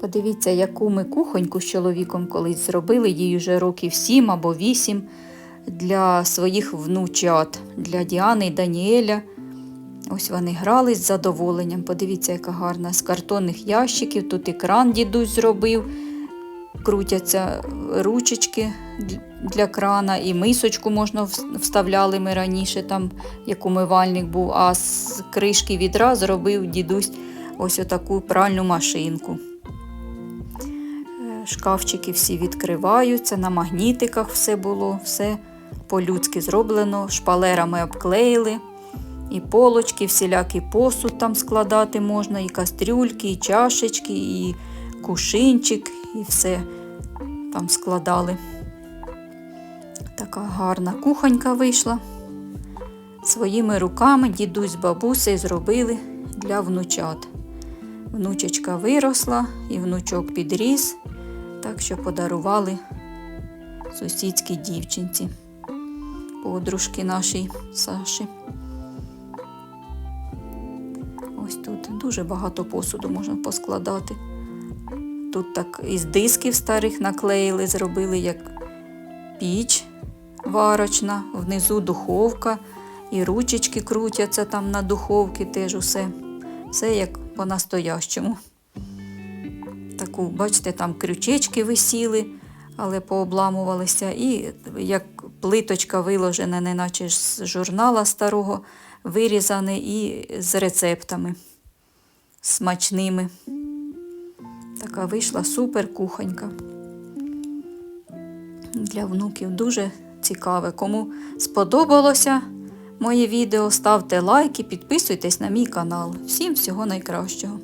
Подивіться, яку ми кухоньку з чоловіком колись зробили, їй вже років сім або вісім для своїх внучат, для Діани і Даніеля. Ось вони грали з задоволенням. Подивіться, яка гарна. З картонних ящиків. Тут екран дідусь зробив. Крутяться ручечки для крана, і мисочку можна вставляли ми раніше, там як умивальник був, а з кришки відра зробив дідусь ось отаку пральну машинку. Шкафчики всі відкриваються, на магнітиках все було, все по-людськи зроблено, шпалерами обклеїли. І полочки, всілякий посуд там складати можна, і кастрюльки, і чашечки, і кушинчик, і все там складали. Така гарна кухонька вийшла. Своїми руками дідусь з бабусею зробили для внучат. Внучечка виросла і внучок підріс, так що подарували сусідській дівчинці, подружки нашій Саші. Ось тут дуже багато посуду можна поскладати. Тут так із дисків старих наклеїли, зробили як піч варочна, внизу духовка, і ручечки крутяться там на духовці, теж усе. Все як по-настоящому. Таку, бачите, там крючечки висіли, але пообламувалися. І як плиточка виложена, неначе з журнала старого, вирізане і з рецептами смачними. Така вийшла супер кухонька. Для внуків дуже цікаве. Кому сподобалося моє відео, ставте лайки, підписуйтесь на мій канал. Всім всього найкращого.